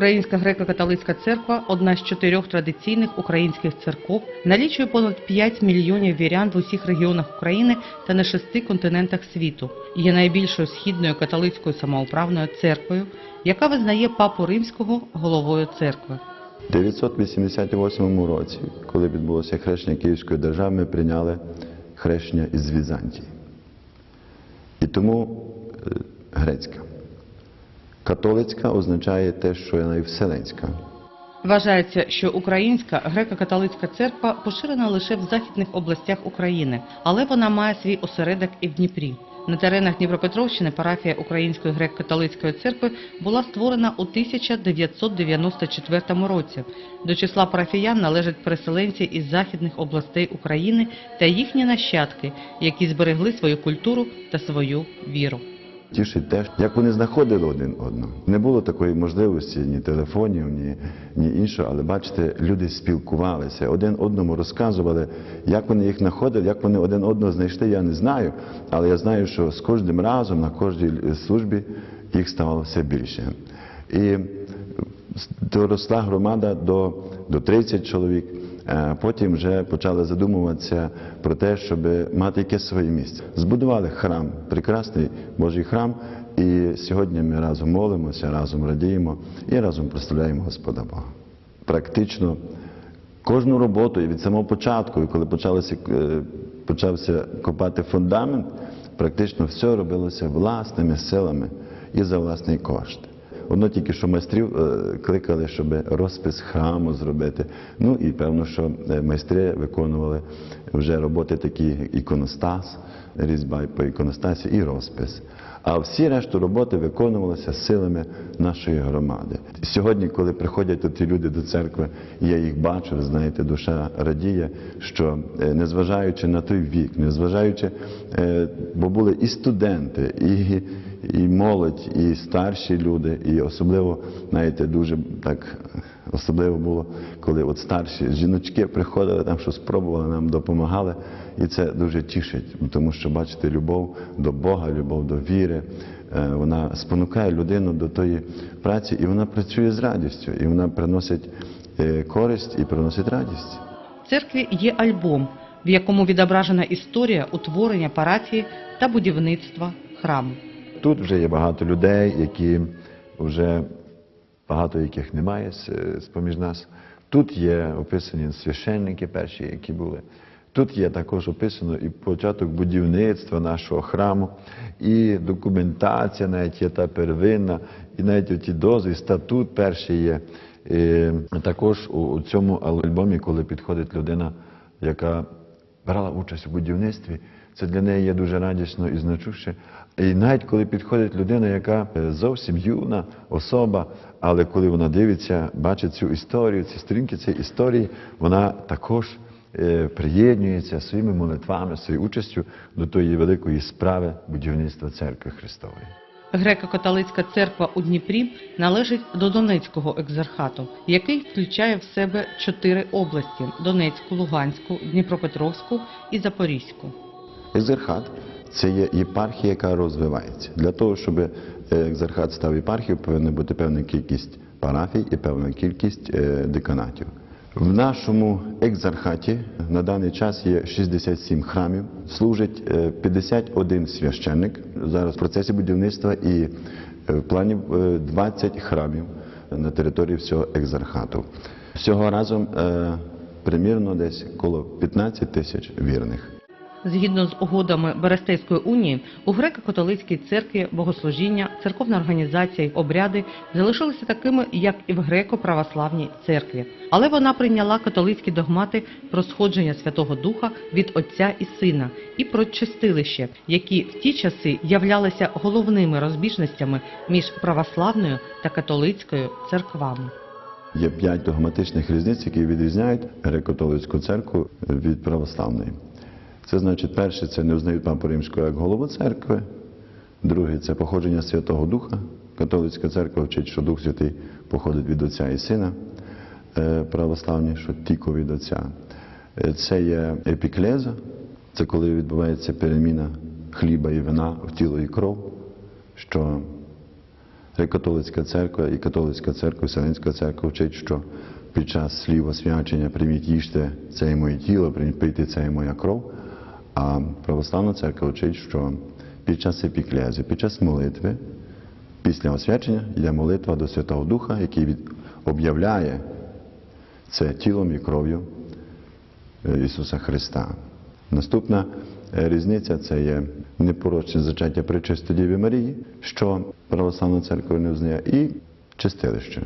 Українська греко-католицька церква одна з чотирьох традиційних українських церков, налічує понад 5 мільйонів вірян в усіх регіонах України та на шести континентах світу. Є найбільшою східною католицькою самоуправною церквою, яка визнає папу римського головою церкви. У 988 році, коли відбулося хрещення Київської держави, ми прийняли хрещення із Візантії. І тому е, грецька. Католицька означає те, що вона і вселенська. Вважається, що українська греко-католицька церква поширена лише в західних областях України, але вона має свій осередок і в Дніпрі. На теренах Дніпропетровщини парафія Української греко-католицької церкви була створена у 1994 році. До числа парафіян належать переселенці із західних областей України та їхні нащадки, які зберегли свою культуру та свою віру. Тішить те, як вони знаходили один одного. Не було такої можливості ні телефонів, ні, ні іншого, але бачите, люди спілкувалися, один одному розказували, як вони їх знаходили, як вони один одного знайшли, я не знаю. Але я знаю, що з кожним разом на кожній службі їх ставало все більше. І доросла громада до, до 30 чоловік. Потім вже почали задумуватися про те, щоб мати якесь своє місце. Збудували храм, прекрасний Божий храм, і сьогодні ми разом молимося, разом радіємо і разом прославляємо Господа Бога. Практично кожну роботу і від самого початку, коли почалося, е, почався копати фундамент, практично все робилося власними силами і за власний кошт. Одно тільки що майстрів е, кликали, щоб розпис храму зробити. Ну і певно, що е, майстри виконували вже роботи такі іконостас, різьба по іконостасі і розпис. А всі решту роботи виконувалися силами нашої громади. Сьогодні, коли приходять ті люди до церкви, я їх бачу, знаєте, душа радіє, що е, незважаючи на той вік, незважаючи, бо були і студенти, і і молодь, і старші люди, і особливо, знаєте, дуже так особливо було, коли от старші жіночки приходили там, що спробували, нам допомагали. І це дуже тішить, тому що бачите, любов до Бога, любов до віри. е, Вона спонукає людину до тої праці, і вона працює з радістю, і вона приносить е, користь і приносить радість. В церкві є альбом, в якому відображена історія утворення парафії та будівництва храму. Тут вже є багато людей, які вже багато яких немає з, з поміж нас. Тут є описані священники перші, які були. Тут є також описано і початок будівництва нашого храму, і документація навіть є та первинна, і навіть ті дози, і статут перший є. І також у цьому альбомі, коли підходить людина, яка брала участь у будівництві, це для неї є дуже радісно і значуще. І навіть коли підходить людина, яка е, зовсім юна особа, але коли вона дивиться, бачить цю історію, ці сторінки цієї історії, вона також е, приєднується своїми молитвами, своєю участю до тої великої справи будівництва церкви Христової. Греко-католицька церква у Дніпрі належить до Донецького екзархату, який включає в себе чотири області: Донецьку, Луганську, Дніпропетровську і Запорізьку. Екзархат це є єпархія, яка розвивається. Для того, щоб е, екзархат став єпархією, повинна бути певна кількість парафій і певна кількість е, деканатів. В нашому екзархаті на даний час є 67 храмів, служить е, 51 священник. Зараз в процесі будівництва і е, в плані е, 20 храмів на території всього екзархату. Всього разом е, примірно десь коло 15 тисяч вірних. Згідно з угодами Берестейської унії, у греко-католицькій церкві богослужіння, церковна організація й обряди залишилися такими, як і в греко-православній церкві. Але вона прийняла католицькі догмати про сходження Святого Духа від Отця і Сина і про чистилище, які в ті часи являлися головними розбіжностями між православною та католицькою церквами. Є п'ять догматичних різниць, які відрізняють греко-католицьку церкву від православної. Це значить, перше, це не визнають папу римського як голову церкви. Друге це походження Святого Духа. Католицька церква вчить, що Дух Святий походить від Отця і Сина. Е, Православні, що тільки від Отця. Е, Це є епіклеза, це коли відбувається переміна хліба і вина в тіло і кров, що Католицька церква і католицька церква, Вселенська церква вчить, що під час слів освячення прийміть їжте це є моє тіло, прийміть пийте це є моя кров. А православна церква вчить, що під час епіклези, під час молитви, після освячення йде молитва до Святого Духа, який об'являє це тілом і кров'ю е, Ісуса Христа. Наступна е, різниця це є непорочне зачаття Пречистої Діви Марії, що православна церква не визнає, і чистилище.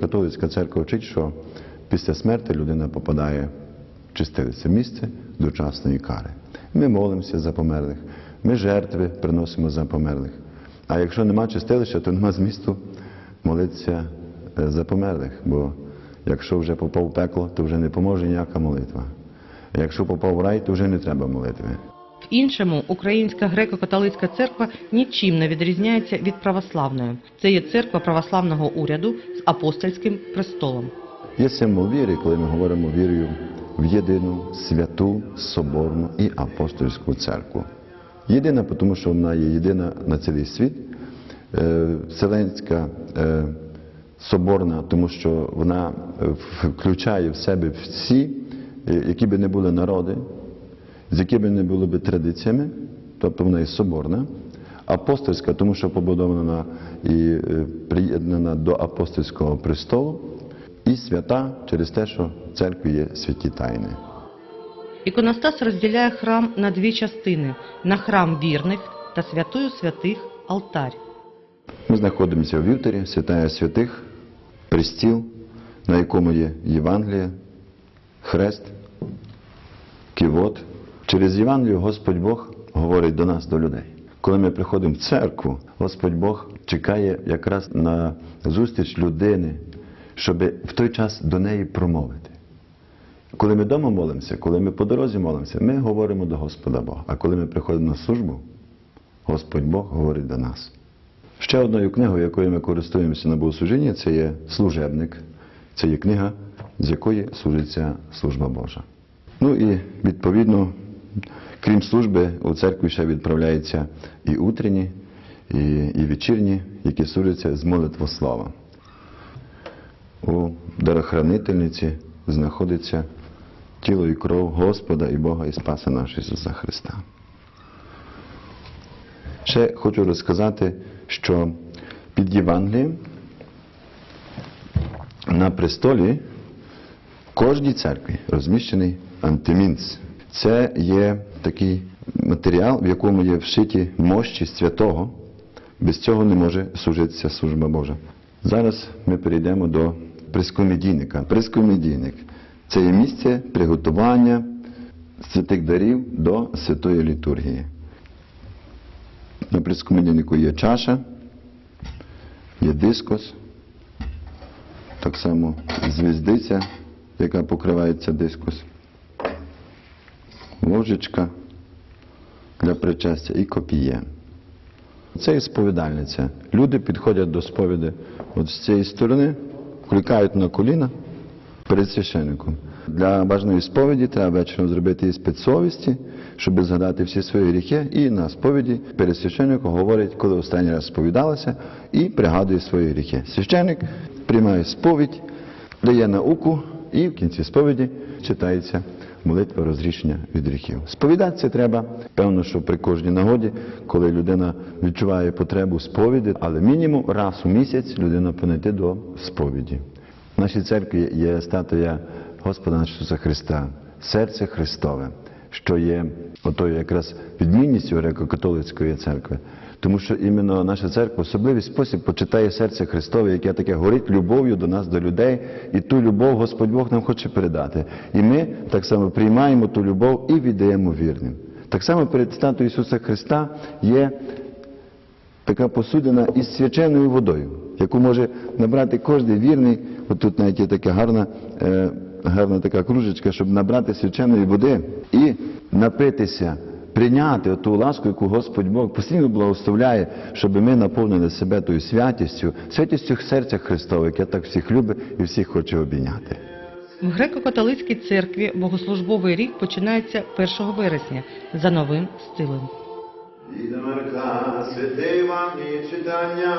Католицька церква вчить, що після смерті людина попадає в чистилище місце дочасної кари. Ми молимося за померлих, ми жертви приносимо за померлих. А якщо нема чистилища, то нема змісту молитися е, за померлих. Бо якщо вже попав в пекло, то вже не поможе ніяка молитва. А якщо попав в рай, то вже не треба молитви. В іншому українська греко-католицька церква нічим не відрізняється від православної. Це є церква православного уряду з апостольським престолом. Є символ віри, коли ми говоримо вірою в єдину святу, соборну і апостольську церкву. Єдина, тому що вона є єдина на цілий світ. Е, Вселенська е, соборна, тому що вона е, включає в себе всі, які би не були народи, з якими не були би традиціями, тобто вона є соборна. Апостольська, тому що побудована і приєднана до апостольського престолу, і свята через те, що в церкві є святі тайни. Іконостас розділяє храм на дві частини: на храм вірних та святою святих алтарь. Ми знаходимося в вівтарі, святая святих, престіл, на якому є Євангеліє, хрест, ківот. Через Євангелію Господь Бог говорить до нас, до людей. Коли ми приходимо в церкву, Господь Бог чекає якраз на зустріч людини, щоб в той час до неї промовити. Коли ми вдома молимося, коли ми по дорозі молимося, ми говоримо до Господа Бога. А коли ми приходимо на службу, Господь Бог говорить до нас. Ще одною книгою, якою ми користуємося на богослужінні, це є служебник. Це є книга, з якої служиться служба Божа. Ну і відповідно, крім служби, у церкві ще відправляються і утренні, і, і вечірні, які служаться з молитвослова. У дарохранительниці знаходиться тіло і кров Господа і Бога і Спаса нашого Ісуса Христа. Ще хочу розказати, що під Євангелієм на престолі в кожній церкві розміщений антимінц. Це є такий матеріал, в якому є вшиті мощі святого. Без цього не може служитися служба Божа. Зараз ми перейдемо до прескомедійника. Прескомедійник це є місце приготування святих дарів до святої літургії. На прескомедійнику є чаша, є дискос, так само звіздиця, яка покривається дискос, ложечка для причастя і копіє. Це є сповідальниця. Люди підходять до сповіді от з цієї сторони, кликають на коліна перед священником. Для бажаної сповіді треба вечором зробити іспит совісті, щоб згадати всі свої гріхи, і на сповіді перед священником говорить, коли останній раз сповідалася, і пригадує свої гріхи. Священник приймає сповідь, дає науку, і в кінці сповіді читається молитва розрішення від гріхів. Сповідатися треба, певно, що при кожній нагоді, коли людина відчуває потребу сповіді, але мінімум раз у місяць людина понайти до сповіді. В нашій церкві є статуя Господа нашого Христа, серце Христове, що є отою якраз відмінністю греко-католицької церкви. Тому що іменно наша церква в особливий спосіб почитає серце Христове, яке таке горить любов'ю до нас, до людей, і ту любов Господь Бог нам хоче передати. І ми так само приймаємо ту любов і віддаємо вірним. Так само перед статуєю Ісуса Христа є така посудина із свяченою водою, яку може набрати кожен вірний. От тут навіть є така гарна, е, гарна така кружечка, щоб набрати свяченої води і напитися, прийняти ту ласку, яку Господь Бог постійно благословляє, щоб ми наповнили себе тою святістю, святістю серця Христового, яке так всіх любить і всіх хоче обійняти. В греко-католицькій церкві богослужбовий рік починається 1 вересня за новим стилем. Від Марка святий вам і читання.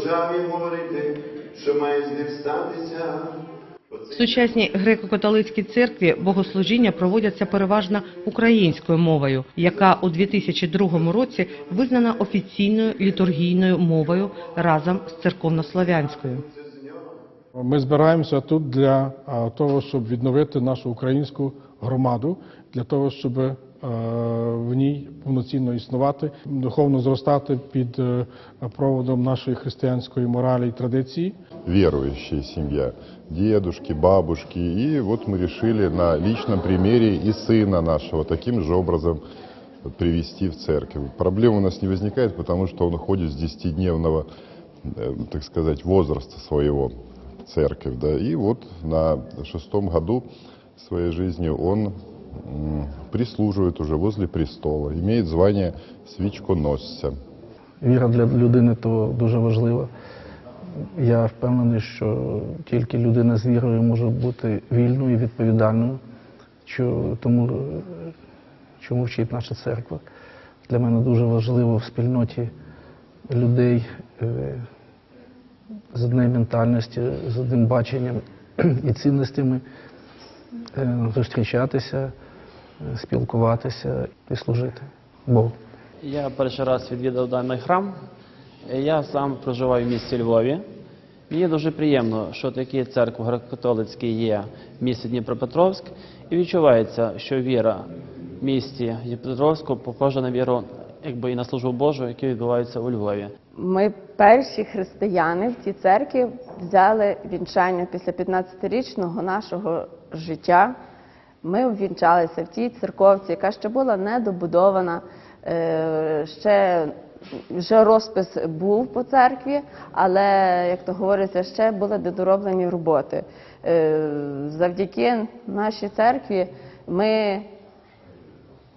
Почав їм говорити, що має з ним статися. В сучасній греко-католицькій церкві богослужіння проводяться переважно українською мовою, яка у 2002 році визнана офіційною літургійною мовою разом з церковнослов'янською. Ми збираємося тут для того, щоб відновити нашу українську громаду, для того, щоб в ній повноцінно існувати, духовно зростати під е, проводом нашої християнської моралі і традиції. верующая семья, дедушки, бабушки. И вот мы решили на личном примере и сына нашего таким же образом привести в церковь. Проблем у нас не возникает, потому что он ходит с 10-дневного, э, так сказать, возраста своего в церковь. Да. И вот на шестом году своей жизни он м, уже возле престола, имеет звание свечконосца. Віра для людини то дуже важлива. Я впевнений, що тільки людина з вірою може бути вільною і відповідальною, тому, е, чому вчить наша церква. Для мене дуже важливо в спільноті людей е, з однією ментальністю, з одним баченням і цінностями е, зустрічатися, спілкуватися і служити Богу. Я перший раз відвідав даний храм. Я сам проживаю в місті Львові. Мені дуже приємно, що такі церкви греко-католицькі є в місті Дніпропетровськ. І відчувається, що віра в місті Дніпропетровську похожа на віру якби і на службу Божу, яка відбувається у Львові. Ми перші християни в цій церкві взяли вінчання після 15-річного нашого життя. Ми обвінчалися в тій церковці, яка ще була недобудована. Е, Ще вже розпис був по церкві, але, як то говориться, ще були недороблені роботи. Е, Завдяки нашій церкві ми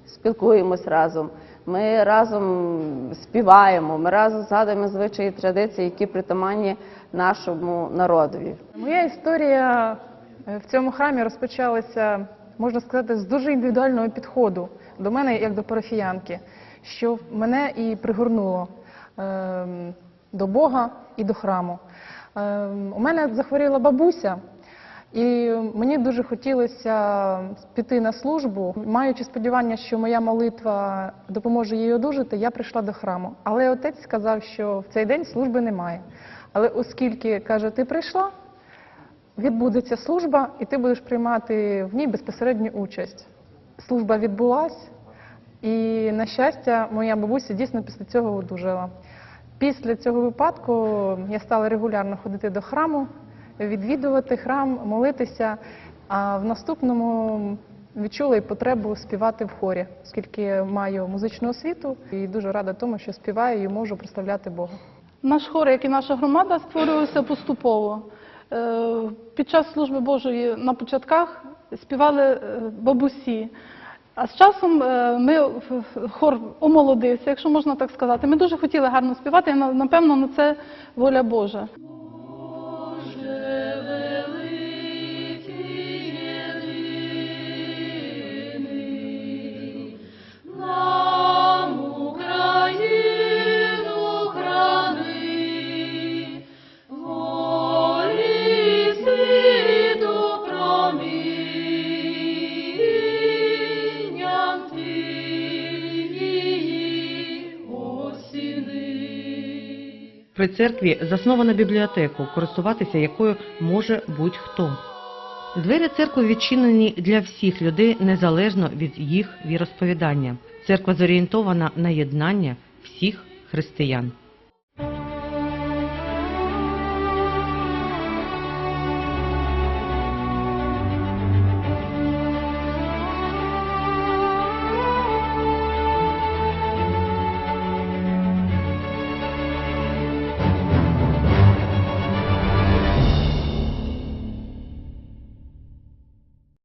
спілкуємось разом. Ми разом співаємо, ми разом згадуємо звичаї і традиції, які притаманні нашому народові. Моя історія е, в цьому храмі розпочалася, можна сказати, з дуже індивідуального підходу до мене як до парафіянки, що мене і пригорнуло ем, до Бога і до храму. Ем, У мене захворіла бабуся, і мені дуже хотілося піти на службу, маючи сподівання, що моя молитва допоможе їй одужати, я прийшла до храму. Але отець сказав, що в цей день служби немає. Але оскільки каже, ти прийшла, відбудеться служба, і ти будеш приймати в ній безпосередню участь. Служба відбулась, і, на щастя, моя бабуся дійсно після цього одужала. Після цього випадку я стала регулярно ходити до храму, відвідувати храм, молитися. А в наступному відчула і потребу співати в хорі, оскільки маю музичну освіту і дуже рада тому, що співаю і можу представляти Бога. Наш хор, як і наша громада, створювався поступово. Е, Під час служби Божої на початках співали е, бабусі. А з часом е, ми хор омолодився, якщо можна так сказати. Ми дуже хотіли гарно співати, і на- напевно, на це воля Божа. При церкві засновано бібліотеку, користуватися якою може будь-хто. Двері церкви відчинені для всіх людей незалежно від їх віросповідання. Церква зорієнтована на єднання всіх християн.